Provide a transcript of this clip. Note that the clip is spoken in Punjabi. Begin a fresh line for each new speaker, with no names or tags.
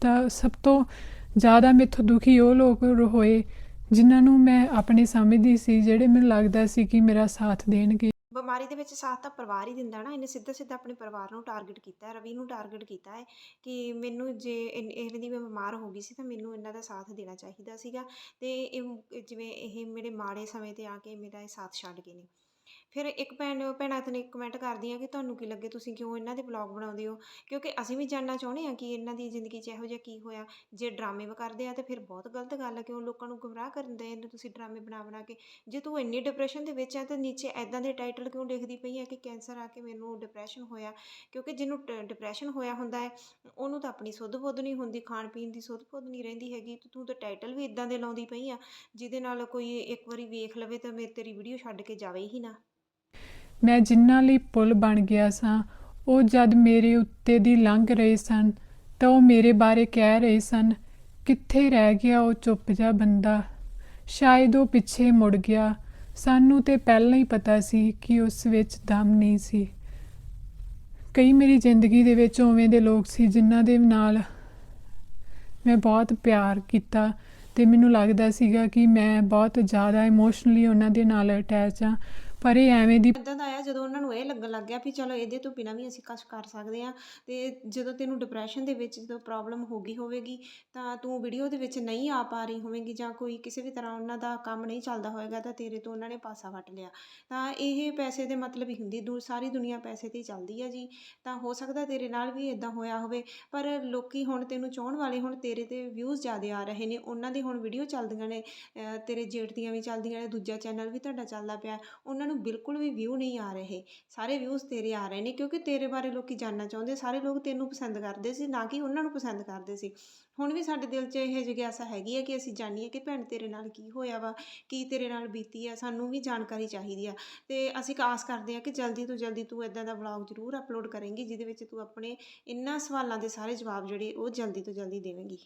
ਤਾਂ ਸਭ ਤੋਂ ਜ਼ਿਆਦਾ ਮੇਥੋਂ ਦੁਖੀ ਉਹ ਲੋਕ ਹੋਏ ਜਿਨ੍ਹਾਂ ਨੂੰ ਮੈਂ ਆਪਣੇ ਸਮਝਦੀ ਸੀ, ਜਿਹੜੇ ਮੈਨੂੰ ਲੱਗਦਾ ਸੀ ਕਿ ਮੇਰਾ ਸਾਥ ਦੇਣਗੇ।
ਬਿਮਾਰੀ ਦੇ ਵਿੱਚ ਸਾਥ ਤਾਂ ਪਰਿਵਾਰ ਹੀ ਦਿੰਦਾ ਨਾ, ਇਹਨੇ ਸਿੱਧਾ ਸਿੱਧਾ ਆਪਣੇ ਪਰਿਵਾਰ ਨੂੰ ਟਾਰਗੇਟ ਕੀਤਾ ਹੈ, ਰਵੀ ਨੂੰ ਟਾਰਗੇਟ ਕੀਤਾ ਹੈ ਕਿ ਮੈਨੂੰ ਜੇ ਇਨ- ਇਹਨਾਂ ਦੀ ਮੈਂ ਬਿਮਾਰ ਹੋ ਗਈ ਸੀ ਤਾਂ ਮੈਨੂੰ ਇਹਨਾਂ ਦਾ ਸਾਥ ਦੇਣਾ ਚਾਹੀਦਾ ਸੀਗਾ ਤੇ ਜਿਵੇਂ ਇਹ ਮੇਰੇ ਮਾੜੇ ਸਮੇਂ ਤੇ ਆ ਕੇ ਮੇਰਾ ਇਹ ਸਾਥ ਛੱਡ ਗਏ ਨੇ। ਫਿਰ ਇੱਕ ਭੈਣ, ਭੈਣਾਂ ਤੇ ਕਮੈਂਟ ਕਰਦੀਆਂ ਕਿ ਤੁਹਾਨੂੰ ਕੀ ਲੱਗੇ? ਤੁਸੀਂ ਕਿਉਂ ਇਹਨਾਂ ਦੇ ਵਲੌਗ ਬਣਾਉਂਦੇ ਹੋ? ਕਿਉਂਕਿ ਅਸੀਂ ਵੀ ਜਾਣਨਾ ਚਾਹੁੰਦੇ ਹਾਂ ਕਿ ਇਹਨਾਂ ਦੀ ਜ਼ਿੰਦਗੀ 'ਚ ਇਹੋ ਜਿਹਾ ਕੀ ਹੋਇਆ? ਜੇ ਡਰਾਮੇ ਵੀ ਕਰਦੇ ਆ ਤਾਂ ਫਿਰ ਬਹੁਤ ਗਲਤ ਗੱਲ ਹੈ ਕਿਉਂ ਲੋਕਾਂ ਨੂੰ ਗੁੰਮਰਾਹ ਕਰਨ ਦੇ ਨੇ ਤੁਸੀਂ ਡਰਾਮੇ ਬਣਾ ਬਣਾ ਕੇ? ਜੇ ਤੂੰ ਇੰਨੀ ਡਿਪਰੈਸ਼ਨ ਦੇ ਵਿੱਚ ਆ ਤਾਂ ਨੀਚੇ ਐਦਾਂ ਦੇ ਟਾਈਟਲ ਕਿਉਂ ਲਿਖਦੀ ਪਈ ਹੈ ਕਿ ਕੈਂਸਰ ਆ ਕੇ ਮੈਨੂੰ ਡਿਪਰੈਸ਼ਨ ਹੋਇਆ? ਕਿਉਂਕਿ ਜਿਹਨੂੰ ਡਿਪਰੈਸ਼ਨ ਹੋਇਆ ਹੁੰਦਾ ਹੈ, ਉਹਨੂੰ ਤਾਂ ਆਪਣੀ ਸੁੱਧ ਬੁੱਧ ਨਹੀਂ ਹੁੰਦੀ, ਖਾਣ ਪੀਣ ਦੀ ਸੁੱਧ ਬੁੱਧ ਨਹੀਂ ਰਹਿੰਦੀ ਹੈਗੀ, ਤੂੰ ਤਾਂ ਟਾਈਟਲ ਵੀ ਇਦਾਂ ਦੇ ਲਾਉਂਦੀ ਪਈ ਆ, ਜਿਹਦੇ ਨਾਲ ਕੋਈ ਇੱਕ ਵਾਰੀ ਵੇਖ ਲਵੇ ਤਾਂ ਮੇਰੇ ਤੇਰੀ ਵੀਡੀਓ ਛੱਡ ਕੇ ਜਾਵੇ ਹੀ ਨਾ।
ਮੈਂ ਜਿਨ੍ਹਾਂ ਲਈ ਪੁਲ ਬਣ ਗਿਆ ਸਾਂ, ਉਹ ਜਦ ਮੇਰੇ ਉੱਤੇ ਦੀ ਲੰਘ ਰਹੇ ਸਨ, ਤਾਂ ਉਹ ਮੇਰੇ ਬਾਰੇ ਕਹਿ ਰਹੇ ਸਨ, ਕਿੱਥੇ ਰਹਿ ਗਿਆ ਉਹ ਚੁੱਪ ਜਿਹਾ ਬੰਦਾ? ਸ਼ਾਇਦ ਉਹ ਪਿੱਛੇ ਮੁੜ ਗਿਆ। ਸਾਨੂੰ ਤੇ ਪਹਿਲਾਂ ਹੀ ਪਤਾ ਸੀ ਕਿ ਉਸ ਵਿੱਚ ਦਮ ਨਹੀਂ ਸੀ। ਕਈ ਮੇਰੀ ਜ਼ਿੰਦਗੀ ਦੇ ਵਿੱਚ ਉਵੇਂ ਦੇ ਲੋਕ ਸੀ ਜਿਨ੍ਹਾਂ ਦੇ ਨਾਲ ਮੈਂ ਬਹੁਤ ਪਿਆਰ ਕੀਤਾ ਤੇ ਮੈਨੂੰ ਲੱਗਦਾ ਸੀਗਾ ਕਿ ਮੈਂ ਬਹੁਤ ਜ਼ਿਆਦਾ ਇਮੋਸ਼ਨਲੀ ਉਹਨਾਂ ਦੇ ਨਾਲ ਅਟੈਚ ਆ ਪਰ ਇਹ ਐਵੇਂ ਦੀ
ਇਦਾਂ ਦਾ ਆਇਆ ਜਦੋਂ ਉਹਨਾਂ ਨੂੰ ਇਹ ਲੱਗਣ ਲੱਗ ਗਿਆ ਵੀ ਚਲੋ ਇਹਦੇ ਤੋਂ ਬਿਨਾਂ ਵੀ ਅਸੀਂ ਕੁਛ ਕਰ ਸਕਦੇ ਆ ਤੇ ਜਦੋਂ ਤੈਨੂੰ ਡਿਪਰੈਸ਼ਨ ਦੇ ਵਿੱਚ ਜਦੋਂ ਪ੍ਰੋਬਲਮ ਹੋ ਗਈ ਹੋਵੇਗੀ ਤਾਂ ਤੂੰ ਵੀਡੀਓ ਦੇ ਵਿੱਚ ਨਹੀਂ ਆ ਪਾ ਰਹੀ ਹੋਵੇਂਗੀ ਜਾਂ ਕੋਈ ਕਿਸੇ ਵੀ ਤਰ੍ਹਾਂ ਉਹਨਾਂ ਦਾ ਕੰਮ ਨਹੀਂ ਚੱਲਦਾ ਹੋਵੇਗਾ ਤਾਂ ਤੇਰੇ ਤੋਂ ਉਹਨਾਂ ਨੇ ਪਾਸਾ ਵੱਟ ਲਿਆ। ਤਾਂ ਇਹ ਪੈਸੇ ਦੇ ਮਤਲਬ ਹੀ ਹੁੰਦੀ ਦੂ ਸਾਰੀ ਦੁਨੀਆ ਪੈਸੇ ਤੇ ਹੀ ਚੱਲਦੀ ਆ ਜੀ। ਤਾਂ ਹੋ ਸਕਦਾ ਤੇਰੇ ਨਾਲ ਵੀ ਇਦਾਂ ਹੋਇਆ ਹੋਵੇ, ਪਰ ਲੋਕੀ ਹੁਣ ਤੈਨੂੰ ਚਾਹਣ ਵਾਲੇ ਹੁਣ ਤੇਰੇ ਤੇ ਵਿਊਜ਼ ਜ਼ਿਆਦਾ ਆ ਰਹੇ ਨੇ। ਉਹਨਾਂ ਦੇ ਹੁਣ ਵੀਡੀਓ ਚੱਲਦੀਆਂ ਨੇ ਤੇਰੇ ਜੇਠ ਦੀਆਂ ਵੀ ਚੱਲਦੀਆਂ ਨੇ, ਦੂਜਾ ਚੈਨਲ ਵੀ ਤੁਹਾਡਾ ਚੱਲਦਾ ਪਿਆ। ਉਹਨਾਂ ਨੂੰ ਬਿਲਕੁਲ ਵੀ ਵਿਊ ਨਹੀਂ ਆ ਰਹੇ। ਸਾਰੇ ਵਿਊਜ਼ ਤੇਰੇ ਆ ਰਹੇ ਨੇ ਕਿਉਂਕਿ ਤੇਰੇ ਬਾਰੇ ਲੋਕੀ ਜਾਣਨਾ ਚਾਹੁੰਦੇ ਸਾਰੇ ਲੋਕ ਤੈਨੂੰ ਪਸੰਦ ਕਰਦੇ ਸੀ, ਨਾ ਕਿ ਉਹਨਾਂ ਨੂੰ ਪਸੰਦ ਕਰਦੇ ਸੀ। ਹੁਣ ਵੀ ਸਾਡੇ ਦਿਲ 'ਚ ਇਹ ਜਿਗਿਆਸਾ ਹੈਗੀ ਹੈ ਕਿ ਅਸੀਂ ਜਾਣੀਏ ਕਿ ਭੈਣ ਤੇਰੇ ਨਾਲ ਕੀ ਹੋਇਆ ਵਾ, ਕੀ ਤੇਰੇ ਨਾਲ ਬੀਤੀ ਆ, ਸਾਨੂੰ ਵੀ ਜਾਣਕਾਰੀ ਚਾਹੀਦੀ ਆ। ਤੇ ਅਸੀਂ ਆਸ ਕਰਦੇ ਆ ਕਿ ਜਲਦੀ ਤੋਂ ਜਲਦੀ ਤੂੰ ਇਦਾਂ ਦਾ ਵਲੌਗ ਜ਼ਰੂਰ ਅਪਲੋਡ ਕਰੇਂਗੀ, ਜਿਹਦੇ ਵਿੱਚ ਤੂੰ ਆਪਣੇ ਇਹਨਾਂ ਸਵਾਲਾਂ ਦੇ ਸਾਰੇ ਜਵਾਬ ਜਿਹੜੇ ਉਹ ਜਲਦੀ ਤੋਂ ਜਲਦੀ ਦੇਵੇਂਗੀ।